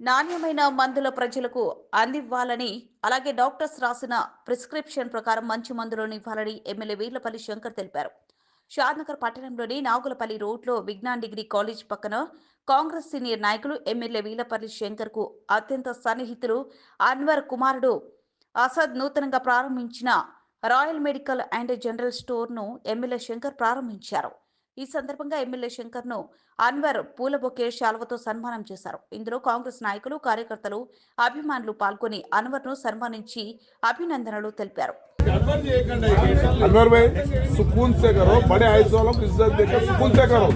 నాణ్యమైన మందుల ప్రజలకు అందివ్వాలని అలాగే డాక్టర్స్ రాసిన ప్రిస్క్రిప్షన్ ప్రకారం మంచి మందులను ఇవ్వాలని ఎమ్మెల్యే వీర్లపల్లి శంకర్ తెలిపారు. షాద్నగర్ పట్టణంలోని నాగులపల్లి రోడ్లో విజ్ఞాన్ డిగ్రీ కాలేజ్ పక్కన కాంగ్రెస్ సీనియర్ నాయకులు ఎమ్మెల్యే వీలపల్లి శంకర్కు అత్యంత సన్నిహితులు అన్వర్ కుమారుడు అసద్ నూతనంగా ప్రారంభించిన రాయల్ మెడికల్ అండ్ జనరల్ స్టోర్ను ఎమ్మెల్యే శంకర్ ప్రారంభించారు. ఈ సందర్భంగా ఎమ్మెల్యే శంకర్ ను అన్వర్ పూల బొకే శాలువతో సన్మానం చేశారు ఇందులో కాంగ్రెస్ నాయకులు కార్యకర్తలు అభిమానులు పాల్గొని అన్వర్ ను సన్మానించి అభినందనలు తెలిపారు अनवर भाई सुकून से करो बड़े आइज वालों को इज्जत देकर सुकून से करो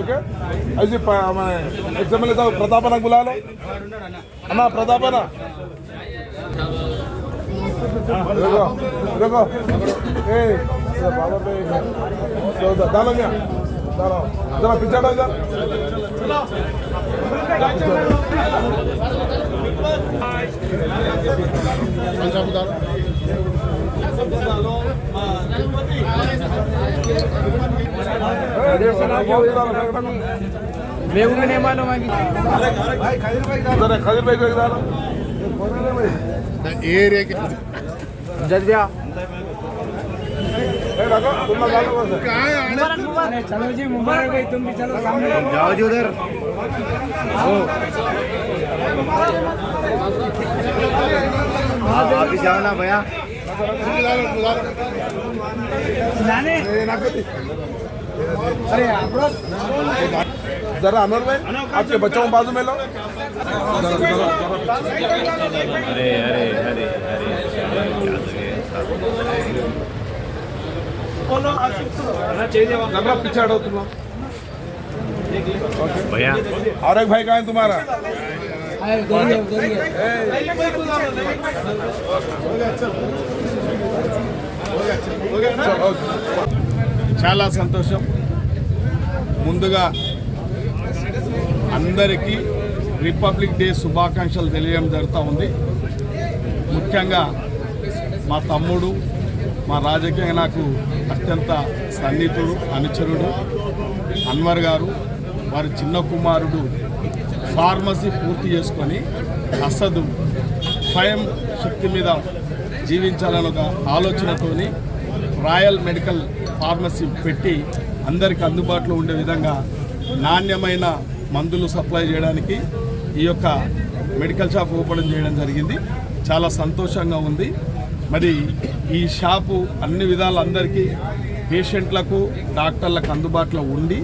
ओके ऐसे प- हमारे एग्जाम लेता प्रतापना बुला लो अन्ना प्रतापना देखो देखो ए सर बाबा भाई तो दा- डालो क्या डालो जरा पीछे चलो जी मुबारक भाई तुम भी चलो सामने जाओ जी उधर आप भी जाओ ना भैया। अरे जरा अनवर भाई आपके बच्चों को बाजू में लो अरे अरे अरे अरे पीछे हटो तुम लोग भैया और एक भाई कहाँ है तुम्हारा अरे उधर ही है, उधर ही है। चलो, ओके। చాలా సంతోషం ముందుగా అందరికీ రిపబ్లిక్ డే శుభాకాంక్షలు తెలియడం జరుగుతూ ఉంది ముఖ్యంగా మా తమ్ముడు మా రాజకీయంగా నాకు అత్యంత సన్నిహితుడు అనుచరుడు అన్వర్ గారు వారి చిన్న కుమారుడు ఫార్మసీ పూర్తి చేసుకొని అసదు స్వయం శక్తి మీద జీవించాలని ఒక ఆలోచనతోని రాయల్ మెడికల్ ఫార్మసీ పెట్టి అందరికి అందుబాటులో ఉండే విధంగా నాణ్యమైన మందులు సప్లై చేయడానికి ఈ యొక్క మెడికల్ షాప్ ఓపెన్ చేయడం జరిగింది. చాలా సంతోషంగా ఉంది. మరి ఈ షాపు అన్ని విధాలు అందరికీ పేషెంట్లకు డాక్టర్లకు అందుబాటులో ఉండి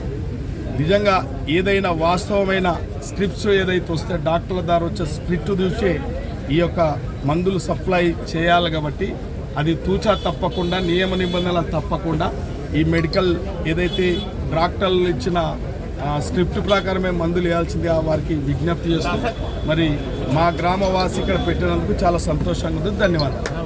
నిజంగా ఏదైనా వాస్తవమైన స్క్రిప్ట్స్ ఏదైతే వస్తే డాక్టర్ల ద్వారా వచ్చే స్క్రిప్ట్ చూసే ఈ యొక్క మందులు సప్లై చేయాలి కాబట్టి అది తూచా తప్పకుండా నియమ నిబంధనలు తప్పకుండా ఈ మెడికల్ ఏదైతే డాక్టర్లు ఇచ్చిన స్క్రిప్ట్ ప్రకారమే మందులు వేయాల్సిందిగా వారికి విజ్ఞప్తి చేస్తూ మరి మా గ్రామవాసి ఇక్కడ పెట్టినందుకు చాలా సంతోషంగా ఉంది. ధన్యవాదాలు.